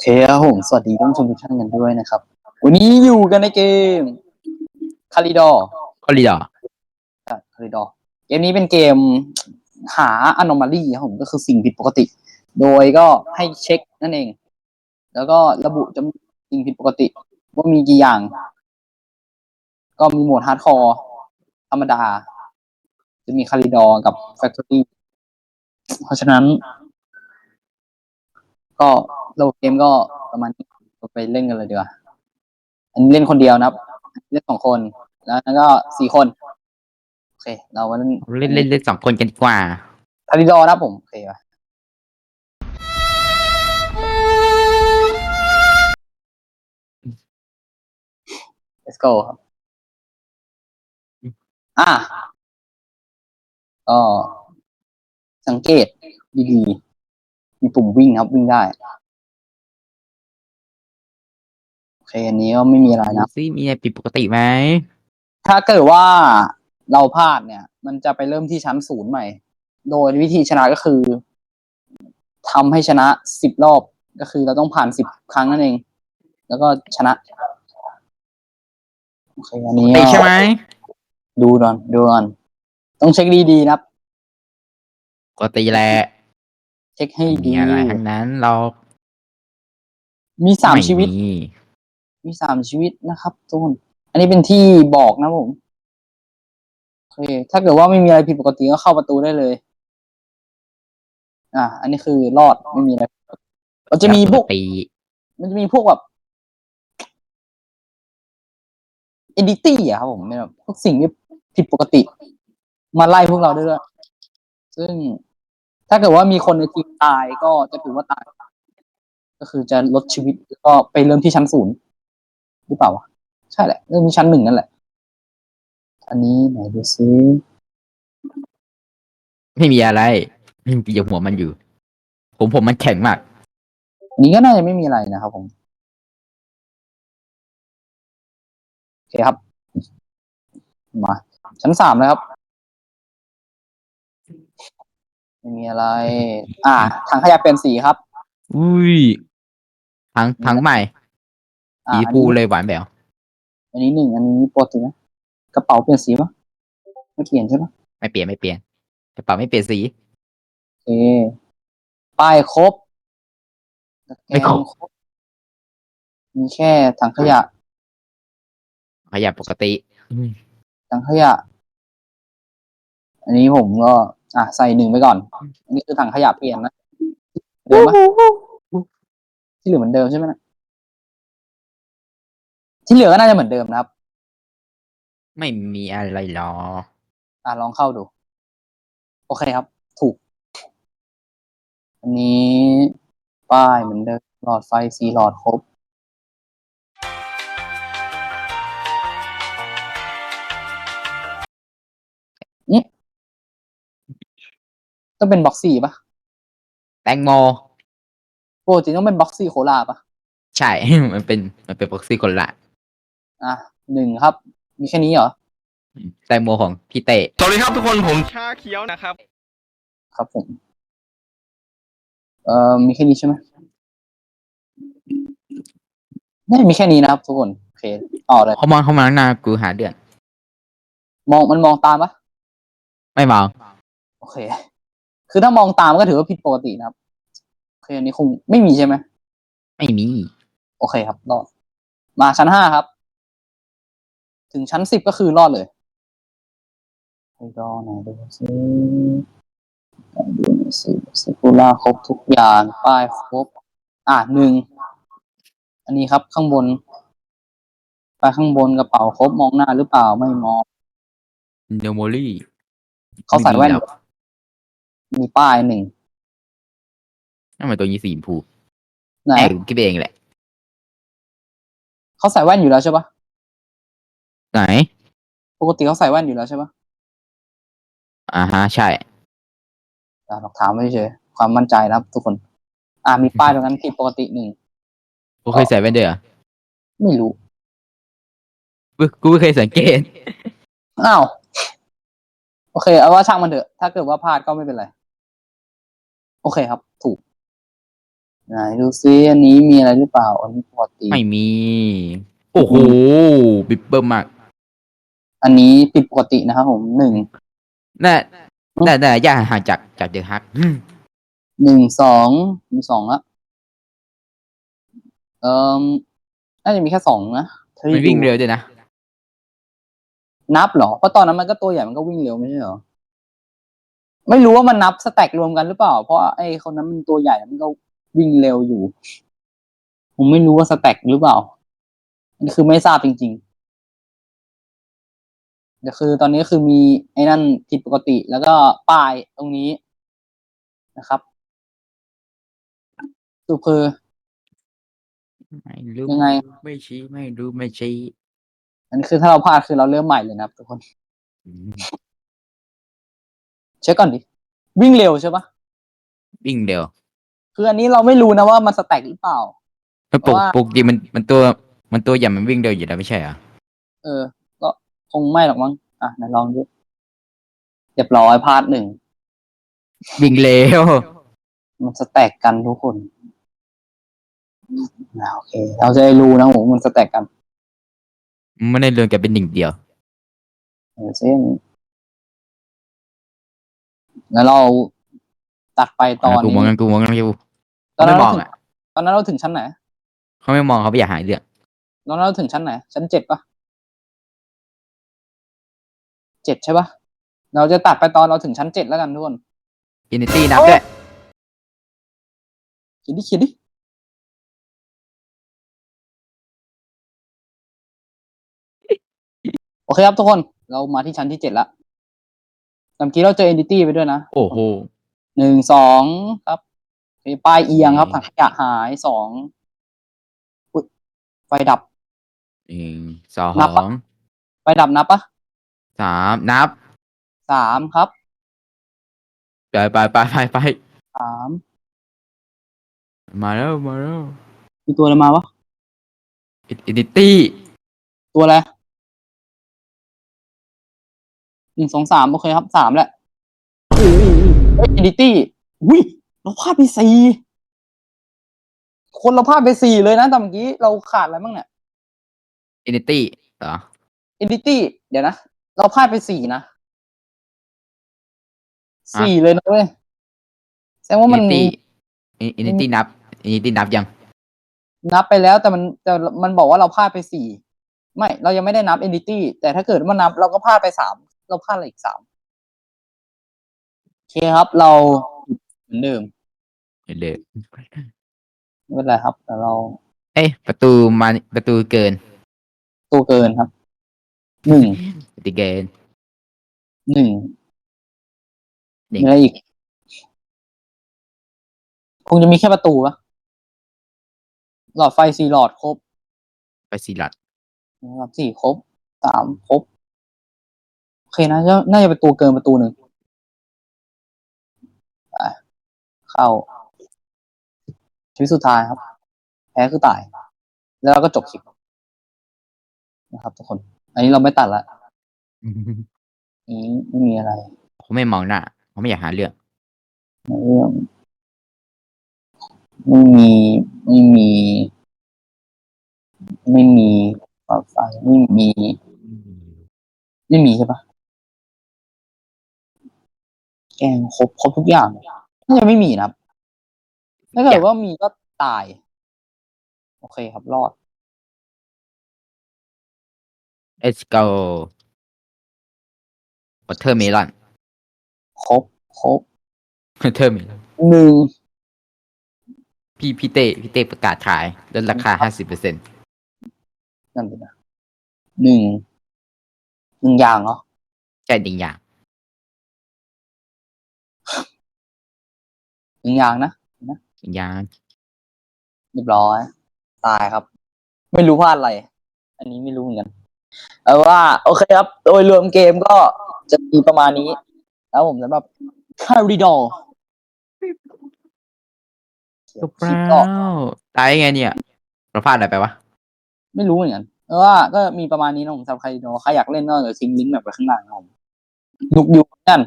เคครับผมสวัสดีท่านผู้ชมทุกท่านกันด้วยนะครับ วันนี้อยู่กันในเกมคาริดอก็รีดอคาริดอเกมนี้เป็นเกมหาอ n o m a l y ครับผมก็คือสิ่งผิดปกติ โดยก็ให้เช็คนั่นเอง แล้วก็ระบุจำนวนสิ่งผิดปกติ ว่ามีกี่อย่าง ก็มีโหมดฮาร์ดคอร์ธรรมดา จะมีคาริดอกับแฟคทอรี่เพราะฉะนั้น ก็ระบบเกมก็ประมาณนี้เราไปเล่นกันเลยดีกว่าอันนี้เล่นคนเดียวนะครับ เล่นสองคน แล้วนั้นก็สี่คน โอเค เราวันนั้นเล่นเล่นเล่นสองคนกันดีกว่าคาริดอร์นะครับผม โอเคป่ะ let's go ครับอะก็สังเกตดีๆ มีปุ่มวิ่งครับวิ่งได้ โอเค อันนี้ก็ไม่มีอะไรนะ ซิมีอะไรผิดปกติไหมถ้าเกิดว่าเราพลาดเนี่ย มันจะไปเริ่มที่ชั้นศูนย์ใหม่ โดยวิธีชนะก็คือทำให้ชนะสิบรอบก็คือเราต้องผ่านสิบครั้งนั่นเอง แล้วก็ชนะ โอเคอันนี้ติใช่ไหมดูก่อนดูก่อนต้องเช็คดีๆนะครับ ปกติแหละ เช็คให้ไม่มีดีอะไรทั้งนั้นเรา มีสามไชีวิตมีมีสามชีวิตนะครับทุกคนอันนี้เป็นที่บอกนะผมโอเค ถ้าเกิดว่าไม่มีอะไรผิดปกติก็เข้าประตูได้เลย อะอันนี้คือรอดไม่มีอะไรมันจะมีพวกปติมันจะมีพวกแบบเอดิตี้อะครับผมเป็นแบบพวกสิ่งที่ผิดปกติ มาไล่พวกเราด้วย ซึ่ง ถ้าเกิดว่ามีคนในทีมตายก็จะถือว่าตาย ก็คือจะลดชีวิตแล้วก็ไปเริ่มที่ชั้นศูนย์หรือเปล่าวะใช่แหละเริ่มที่ชั้นหนึ่งนั่นแหละ อันนี้ไหนดูซิไม่มีอะไรปียหัวมันอยู่ ผมผมมันแข็งมากอันนี้ก็น่าจะไม่มีอะไรนะครับผมโอเคครับ มา ชั้นสามนะครับ ไม่มีอะไร อ่า ถังขยะเปลี่ยนสีครับ อุ้ยทั้งทั้งใหม่อ่าสีอันฟูนี้เลยหวานแบวอันนี้หนึ่งอันนี้ปกติไหมกระเป๋าเปลี่ยนสีปะไม่เปลี่ยนใช่ปะไม่เปลี่ยนไม่เปลี่ยนกระเป๋าไม่เปลี่ยนสี โอเคป้ายครบไม่ครบแกนมีแค่ถังขยะ ขยับปกติอืมถังขยะ อันนี้ผมก็ อะใส่หนึ่งไปก่อนอันนี้คือถังขยะเปลี่ยนนะเดิมปะที่เหลือเหมือนเดิมใช่ไหมนะที่เหลือก็น่าจะเหมือนเดิมนะครับ ไม่มีอะไรหรอ อะลองเข้าดู โอเคครับ ถูก อันนี้ป้ายเหมือนเดิมหลอดไฟสีหลอดครบ ต้องเป็นบ็อกซี่ปะแตงโมปกติต้องเป็นบ็อกซี่โคลาปะใช่ มันเป็นมันเป็นบ็อกซี่คนละอะหนึ่งครับ มีแค่นี้เหรอแตงโมของพี่เต้สวัสดีครับทุกคนผมชาเขียวนะครับ ครับผม เอ่อมีแค่นี้ใช่ไหมไม่มีแค่นี้นะครับทุกคนโอเคต่อเลยเขามองเขามาข้างหน้ากูหาเดือน มองมันมองตามปะไม่มองโอเค คือถ้ามองตามก็ถือว่าผิดปกตินะครับโอเคอันนี้คงไม่มีใช่ไหมไม่มี โอเคครับรอด มาชั้นห้าครับ ถึงชั้นสิบก็คือรอดเลยไปรอหน่อยดูซิไปดูหน่อยสิสกุล่าครบทุกอย่างป้ายครบ อะหนึ่งอันนี้ครับข้างบนไปข้างบนกระเป๋าครบมองหน้าหรือเปล่าไม่มองเดโมลี่เขาใส่แว่น มีป้ายหนึ่งนั่นมันตัวยีสีชมพูไหนแอบคิดไปเองแหละ เขาใส่แว่นอยู่แล้วใช่ปะไหน ปกติเขาใส่แว่นอยู่แล้วใช่ปะอ่าฮะ ใช่อะลองถามไม่เฉยๆความมั่นใจนะครับ ทุกคน อ่ามีป้ายตรงนั้นผิดปกติหนึ่งกูเคยใส่แว่นเด้อไม่รู้กูกูไม่เคยสังเกต อ้าว โอเค เอาว่าช่างมันเถอะ ถ้าเกิดว่าพลาดก็ไม่เป็นไร โอเคครับ ถูกไหนดูซิอันนี้มีอะไรหรือเปล่า อันนี้ปกติไม่มี โอ้โหบิบเบิ้มมากอันนี้ผิดปกตินะครับผมหนึ่งน่าน่าน่าย่าห่างจากจากเดอะฮักหนึ่งสองมีสองละเอ่อน่าจะมีแค่สองนะถ้ามันวิ่งดูเร็วด้วยนะนับเหรอเพราะตอนนั้นมันก็ตัวใหญ่มันก็วิ่งเร็วไม่ใช่เหรอ ไม่รู้ว่ามันนับสแต็กรวมกันหรือเปล่า เพราะไอ้คนนั้นมันตัวใหญ่มันก็วิ่งเร็วอยู่ ผมไม่รู้ว่าสแต็กหรือเปล่าอันนี้คือไม่ทราบจริงๆแต่คือตอนนี้คือมีไอ้นั่นผิดปกติแล้วก็ป้ายตรงนี้นะครับสรุปคือไม่รู้ยังไง ไม่ชี้ไม่รู้ไม่ชี้อันนี้คือถ้าเราพลาดคือเราเริ่มใหม่เลยนะครับทุกคนอืม เช็คก่อนดิ วิ่งเร็วใช่ปะวิ่งเร็วคืออันนี้เราไม่รู้นะว่ามันสแต็กหรือเปล่าแล้วปกว่า ปกติมันมันตัวมันตัวใหญ่มันวิ่งเร็วอยู่แล้วไม่ใช่เหรอเออ ก็คงไม่หรอกมั้งอะไหนลองดูเรียบร้อยพาร์ทหนึ่ง วิ่งเร็วมันสแต็กกันทุกคนอ่าโอเค เราจะได้รู้นะผมมันสแต็กกันไม่ได้เรื่องกันเป็นหนึ่งเดียวเออเช่น แล้วเราตัดไปตอนกูมองนี้กันกูมองกันกูตอนนั้นไม่มเราองถึงอะตอนนั้นเราถึงชั้นไหนเขาไม่มองเขาไม่อยากหายเรื่องตอนนั้นเราถึงชั้นไหน ชั้นเจ็ดปะเจ็ดใช่ปะเราจะตัดไปตอนเราถึงชั้นเจ็ดแล้วกันทุกคนอินิตี้นับด้วยเขียนดิเขียนดิโอเคครับทุกคน เรามาที่ชั้นที่เจ็ดละ เมื่อกี้เราเจอ entity ไปด้วยนะโอ้โหหนึ่งสองครับโอเคป้ายเอียงครับอืมถังขยะหายสองอุ๊ยไฟดับ หนึ่งสอนับปะ งไฟดับนับปะสามนับ สามครับไปไปไปไปไปสามมาแล้วมาแล้วมีตัวอะไรมาวะ อินิตี้ตัวอะไร หนึ่งสองสามโอเคครับสามแหละโอ้โหเอ้ย entity อุ้ยเราพลาดไปสี่คนเราพลาดไปสี่เลยนะแต่เมื่อกี้เราขาดอะไรบ้างเนี่ยอินิตี้เหรอ entity เดี๋ยวนะ เราพลาดไปสี่นะสี่เลยนะเว้ยแสดงว่ามันตี้อินิตี้นับอินิตี้นับยัง นับไปแล้วแต่มันแต่มันบอกว่าเราพลาดไปสี่ไม่ เรายังไม่ได้นับ entity แต่ถ้าเกิดว่านับเราก็พลาดไปสาม เราพลาดอะไรอีกสามโอเคครับเราเหมือนเดิมเดี๋ยวไม่เป็นไรครับ แต่เราเอ้ยประตูมาประตูเกินตัวเกินครับหนึ่งประตูเกินหนึ่งหนึ่งมีอะไรอีก คงจะมีแค่ประตูปะหลอดไฟสี่หลอดครบ ไปสีหลัดนะครับสี่ครบสามครบโอ เคนะก็น่าจะเป็นตัวเกินประตูหนึ่งไปเข้า ชีวิตสุดท้ายครับ แพ้คือตาย แล้วเราก็จบคลิปนะครับ ทุกคน อันนี้เราไม่ตัดละอันนี้ไม่มีอะไรเขาไม่มองหน้าเขาไม่อยากหาเรื่องในเรื่องไม่มีไม่มี ไม่มีปลั๊กไฟไม่มี ไม่มีใช่ปะ แกงครบครบทุกอย่างน่าจะไม่มีนะครับถ้าเกิดว่ามีก็ตาย โอเคครับรอดเอสโกวอเทอร์เมลอนครบครบวอเทอร์เมลอนหนึ่งพี่พี่เต้พี่เต้ประกาศขายลดราคาห้าสิบเปอร์เซ็นต์นั่นเลยนะหนึ่งหนึ่งอย่างเหรอใช่หนึ่งอย่าง หนึ่งอย่างนะหนึ่งอย่างเรียบร้อย ตายครับ ไม่รู้พลาดอะไร อันนี้ไม่รู้เหมือนกันเอาว่า โอเคครับ โดยรวมเกมก็จะมีประมาณนี้ แล้วผมสำหรับคาริดอจบแล้วตายไงเนี่ยเราพลาดอะไรไปวะ ไม่รู้เหมือนกันเพราะว่าก็มีประมาณนี้นะผมสำหรับคาริดอใครอยากเล่นก็เดี๋ยวทิ้งลิงก์แบบไว้ข้างล่างนะผมนุกอยู่เหมือนกัน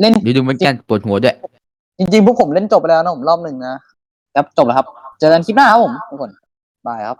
เล่นดูดูเหมือนกันปวดหัวด้วย จริงๆพวกผมเล่นจบไปแล้วนะผมรอบหนึ่งนะครับจบแล้วครับ เจอกันคลิปหน้าครับผมทุกคนบายครับ